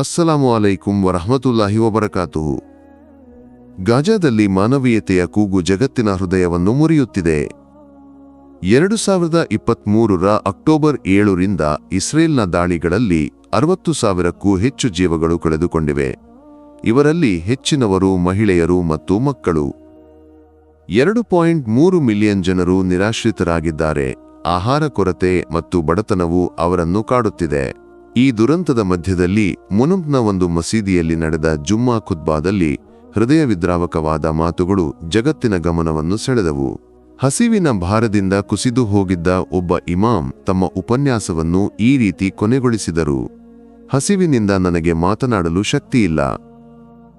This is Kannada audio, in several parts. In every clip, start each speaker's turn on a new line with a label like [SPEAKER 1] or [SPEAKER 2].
[SPEAKER 1] ಅಸ್ಸಲಾಮು ಅಲೈಕುಂ ವರಹಮತುಲ್ಲಾಹಿ ವಬರಕಾತುಹು ಗಾಜಾದಲ್ಲಿ ಮಾನವೀಯತೆಯ ಕೂಗು ಜಗತ್ತಿನ ಹೃದಯವನ್ನು ಮುರಿಯುತ್ತಿದೆ. ಎರಡು ಸಾವಿರದ ಇಪ್ಪತ್ಮೂರರ ಅಕ್ಟೋಬರ್ ಏಳರಿಂದ ಇಸ್ರೇಲ್ನ ದಾಳಿಗಳಲ್ಲಿ ಅರವತ್ತು ಸಾವಿರಕ್ಕೂ ಹೆಚ್ಚು ಜೀವಗಳು ಕಳೆದುಕೊಂಡಿವೆ. ಇವರಲ್ಲಿ ಹೆಚ್ಚಿನವರು ಮಹಿಳೆಯರು ಮತ್ತು ಮಕ್ಕಳು. ಎರಡು ಪಾಯಿಂಟ್ ಮೂರು ಮಿಲಿಯನ್ ಜನರು ನಿರಾಶ್ರಿತರಾಗಿದ್ದಾರೆ. ಆಹಾರ ಕೊರತೆ ಮತ್ತು ಬಡತನವು ಅವರನ್ನು ಕಾಡುತ್ತಿದೆ. ಈ ದುರಂತದ ಮಧ್ಯದಲ್ಲಿ ಮುನುಂಪ್ನ ಒಂದು ಮಸೀದಿಯಲ್ಲಿ ನಡೆದ ಜುಮ್ಮಾ ಖುದ್ಬಾದಲ್ಲಿ ಹೃದಯ ವಿದ್ರಾವಕವಾದ ಮಾತುಗಳು ಜಗತ್ತಿನ ಗಮನವನ್ನು ಸೆಳೆದವು. ಹಸಿವಿನ ಭಾರದಿಂದ ಕುಸಿದು ಹೋಗಿದ್ದ ಒಬ್ಬ ಇಮಾಮ್ ತಮ್ಮ ಉಪನ್ಯಾಸವನ್ನು ಈ ರೀತಿ ಕೊನೆಗೊಳಿಸಿದರು. ಹಸಿವಿನಿಂದ ನನಗೆ ಮಾತನಾಡಲು ಶಕ್ತಿಯಿಲ್ಲ.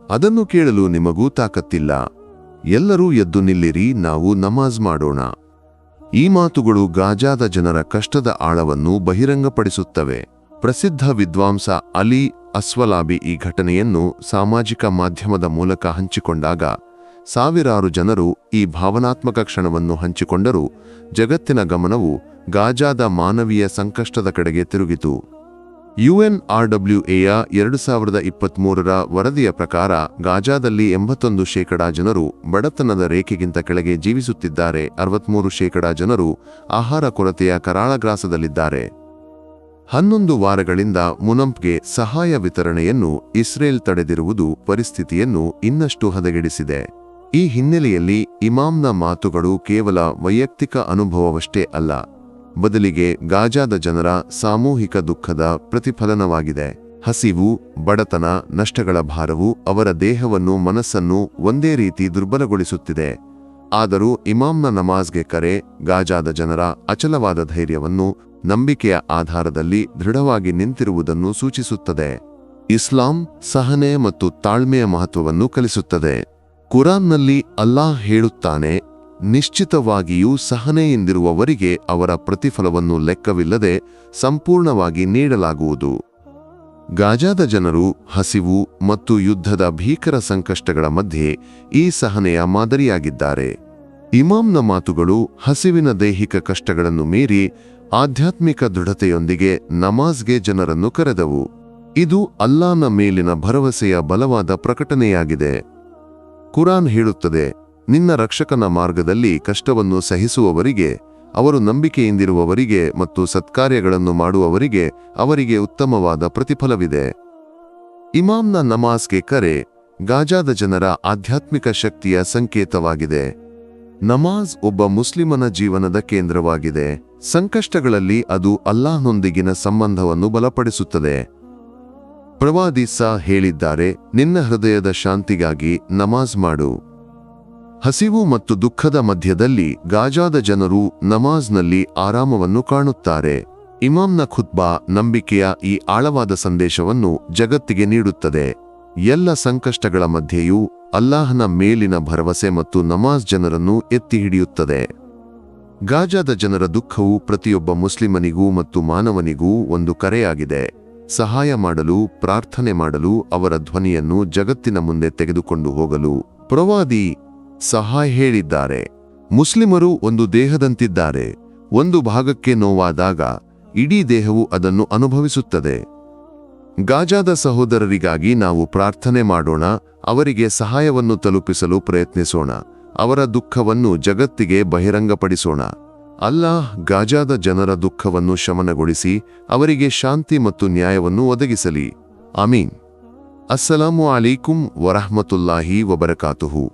[SPEAKER 1] ಅದನ್ನು ಕೇಳಲು ನಿಮಗೂ ತಾಕತ್ತಿಲ್ಲ. ಎಲ್ಲರೂ ಎದ್ದು ನಿಲ್ಲಿರಿ, ನಾವು ನಮಾಜ್ ಮಾಡೋಣ. ಈ ಮಾತುಗಳು ಗಾಜಾದ ಜನರ ಕಷ್ಟದ ಆಳವನ್ನು ಬಹಿರಂಗಪಡಿಸುತ್ತವೆ. ಪ್ರಸಿದ್ಧ ವಿದ್ವಾಂಸ ಅಲಿ ಅಸ್ವಲಾಬಿ ಈ ಘಟನೆಯನ್ನು ಸಾಮಾಜಿಕ ಮಾಧ್ಯಮದ ಮೂಲಕ ಹಂಚಿಕೊಂಡಾಗ, ಸಾವಿರಾರು ಜನರು ಈ ಭಾವನಾತ್ಮಕ ಕ್ಷಣವನ್ನು ಹಂಚಿಕೊಂಡರೂ. ಜಗತ್ತಿನ ಗಮನವು ಗಾಜಾದ ಮಾನವೀಯ ಸಂಕಷ್ಟದ ಕಡೆಗೆ ತಿರುಗಿತು. ಯುಎನ್ಆರ್ಡಬ್ಲ್ಯೂಎಯ ಎರಡು ಸಾವಿರದ ಇಪ್ಪತ್ಮೂರರ ವರದಿಯ ಪ್ರಕಾರ ಗಾಜಾದಲ್ಲಿ ಎಂಬತ್ತೊಂದು ಶೇಕಡಾ ಜನರು ಬಡತನದ ರೇಖೆಗಿಂತ ಕೆಳಗೆ ಜೀವಿಸುತ್ತಿದ್ದಾರೆ. ಅರವತ್ಮೂರು ಶೇಕಡಾ ಜನರು ಆಹಾರ ಕೊರತೆಯ ಕರಾಳಗ್ರಾಸದಲ್ಲಿದ್ದಾರೆ. ಹನ್ನೊಂದು ವಾರಗಳಿಂದ ಮುನಂಪ್ಗೆ ಸಹಾಯ ವಿತರಣೆಯನ್ನು ಇಸ್ರೇಲ್ ತಡೆದಿರುವುದು ಪರಿಸ್ಥಿತಿಯನ್ನು ಇನ್ನಷ್ಟು ಹದಗೆಡಿಸಿದೆ. ಈ ಹಿನ್ನೆಲೆಯಲ್ಲಿ ಇಮಾಮ್ನ ಮಾತುಗಳು ಕೇವಲ ವೈಯಕ್ತಿಕ ಅನುಭವವಷ್ಟೇ ಅಲ್ಲ, ಬದಲಿಗೆ ಗಾಜಾದ ಜನರ ಸಾಮೂಹಿಕ ದುಃಖದ ಪ್ರತಿಫಲನವಾಗಿದೆ. ಹಸಿವು, ಬಡತನ, ನಷ್ಟಗಳ ಭಾರವು ಅವರ ದೇಹವನ್ನು ಮನಸ್ಸನ್ನು ಒಂದೇ ರೀತಿ ದುರ್ಬಲಗೊಳಿಸುತ್ತಿದೆ. ಆದರೂ ಇಮಾಮ್ನ ನಮಾಜ್ಗೆ ಕರೆ, ಗಾಜಾದ ಜನರ ಅಚಲವಾದ ಧೈರ್ಯವನ್ನು ನಂಬಿಕೆಯ ಆಧಾರದಲ್ಲಿ ದೃಢವಾಗಿ ನಿಂತಿರುವುದನ್ನು ಸೂಚಿಸುತ್ತದೆ. ಇಸ್ಲಾಂ ಸಹನೆ ಮತ್ತು ತಾಳ್ಮೆಯ ಮಹತ್ವವನ್ನು ಕಲಿಸುತ್ತದೆ. ಕುರಾನ್ನಲ್ಲಿ ಅಲ್ಲಾಹ್ ಹೇಳುತ್ತಾನೆ, ನಿಶ್ಚಿತವಾಗಿಯೂ ಸಹನೆಯಿಂದಿರುವವರಿಗೆ ಅವರ ಪ್ರತಿಫಲವನ್ನು ಲೆಕ್ಕವಿಲ್ಲದೆ ಸಂಪೂರ್ಣವಾಗಿ ನೀಡಲಾಗುವುದು. ಗಾಜಾದ ಜನರು ಹಸಿವು ಮತ್ತು ಯುದ್ಧದ ಭೀಕರ ಸಂಕಷ್ಟಗಳ ಮಧ್ಯೆ ಈ ಸಹನೆಯ ಮಾದರಿಯಾಗಿದ್ದಾರೆ. ಇಮಾಮ್ನ ಮಾತುಗಳು ಹಸಿವಿನ ದೈಹಿಕ ಕಷ್ಟಗಳನ್ನು ಮೀರಿ ಆಧ್ಯಾತ್ಮಿಕ ದೃಢತೆಯೊಂದಿಗೆ ನಮಾಜ್ಗೆ ಜನರನ್ನು ಕರೆದವು. ಇದು ಅಲ್ಲಾನ ಮೇಲಿನ ಭರವಸೆಯ ಬಲವಾದ ಪ್ರಕಟಣೆಯಾಗಿದೆ ಕುರಾನ್ ಹೇಳುತ್ತದೆ, ನಿನ್ನ ರಕ್ಷಕನ ಮಾರ್ಗದಲ್ಲಿ ಕಷ್ಟವನ್ನು ಸಹಿಸುವವರಿಗೆ ಅವರು ನಂಬಿಕೆಯಿಂದಿರುವವರಿಗೆ ಮತ್ತು ಸತ್ಕಾರ್ಯಗಳನ್ನು ಮಾಡುವವರಿಗೆ ಅವರಿಗೆ ಉತ್ತಮವಾದ ಪ್ರತಿಫಲವಿದೆ. ಇಮಾಮ್ನ ನಮಾಜ್ಗೆ ಕರೆ ಗಾಜಾದ ಜನರ ಆಧ್ಯಾತ್ಮಿಕ ಶಕ್ತಿಯ ಸಂಕೇತವಾಗಿದೆ. ನಮಾಜ್ ಒಬ್ಬ ಮುಸ್ಲಿಮನ ಜೀವನದ ಕೇಂದ್ರವಾಗಿದೆ. ಸಂಕಷ್ಟಗಳಲ್ಲಿ ಅದು ಅಲ್ಲಾಹ್ನೊಂದಿಗಿನ ಸಂಬಂಧವನ್ನು ಬಲಪಡಿಸುತ್ತದೆ. ಪ್ರವಾದಿ ಸಾ ಹೇಳಿದ್ದಾರೆ, ನಿನ್ನ ಹೃದಯದ ಶಾಂತಿಗಾಗಿ ನಮಾಜ್ ಮಾಡು. ಹಸಿವು ಮತ್ತು ದುಃಖದ ಮಧ್ಯದಲ್ಲಿ ಗಾಜಾದ ಜನರು ನಮಾಜ್ನಲ್ಲಿ ಆರಾಮವನ್ನು ಕಾಣುತ್ತಾರೆ. ಇಮಾಮ್ನ ಖುತ್ಬಾ ನಂಬಿಕೆಯ ಈ ಆಳವಾದ ಸಂದೇಶವನ್ನು ಜಗತ್ತಿಗೆ ನೀಡುತ್ತದೆ. ಎಲ್ಲ ಸಂಕಷ್ಟಗಳ ಮಧ್ಯೆಯೂ ಅಲ್ಲಾಹನ ಮೇಲಿನ ಭರವಸೆ ಮತ್ತು ನಮಾಜ್ ಜನರನ್ನು ಎತ್ತಿ ಹಿಡಿಯುತ್ತದೆ. ಗಾಜಾದ ಜನರ ದುಃಖವು ಪ್ರತಿಯೊಬ್ಬ ಮುಸ್ಲಿಮನಿಗೂ ಮತ್ತು ಮಾನವನಿಗೂ ಒಂದು ಕರೆಯಾಗಿದೆ. ಸಹಾಯ ಮಾಡಲು, ಪ್ರಾರ್ಥನೆ ಮಾಡಲು ಅವರ ಧ್ವನಿಯನ್ನು ಜಗತ್ತಿನ ಮುಂದೆ ತೆಗೆದುಕೊಂಡು ಹೋಗಲು. ಪ್ರವಾದಿ ಸಹಾಯ ಹೇಳಿದ್ದಾರೆ. ಮುಸ್ಲಿಮರು ಒಂದು ದೇಹದಂತಿದ್ದಾರೆ. ಒಂದು ಭಾಗಕ್ಕೆ ನೋವಾದಾಗ ಇಡೀ ದೇಹವು ಅದನ್ನು ಅನುಭವಿಸುತ್ತದೆ. ಗಾಜಾದ ಸಹೋದರರಿಗಾಗಿ ನಾವು ಪ್ರಾರ್ಥನೆ ಮಾಡೋಣ, ಅವರಿಗೆ ಸಹಾಯವನ್ನು ತಲುಪಿಸಲು ಪ್ರಯತ್ನಿಸೋಣ, ಅವರ ದುಃಖವನ್ನು ಜಗತ್ತಿಗೆ ಬಹಿರಂಗಪಡಿಸೋಣ. ಅಲ್ಲಾಹ್ ಗಾಜಾದ ಜನರ ದುಃಖವನ್ನು ಶಮನಗೊಳಿಸಿ, ಅವರಿಗೆ ಶಾಂತಿ ಮತ್ತು ನ್ಯಾಯವನ್ನು ಒದಗಿಸಲಿ. ಅಮೀನ್ ಅಸ್ಸಲಾಮು ಅಲೈಕುಂ ವರಹಮತುಲ್ಲಾಹಿ ವಬರಕಾತುಹು.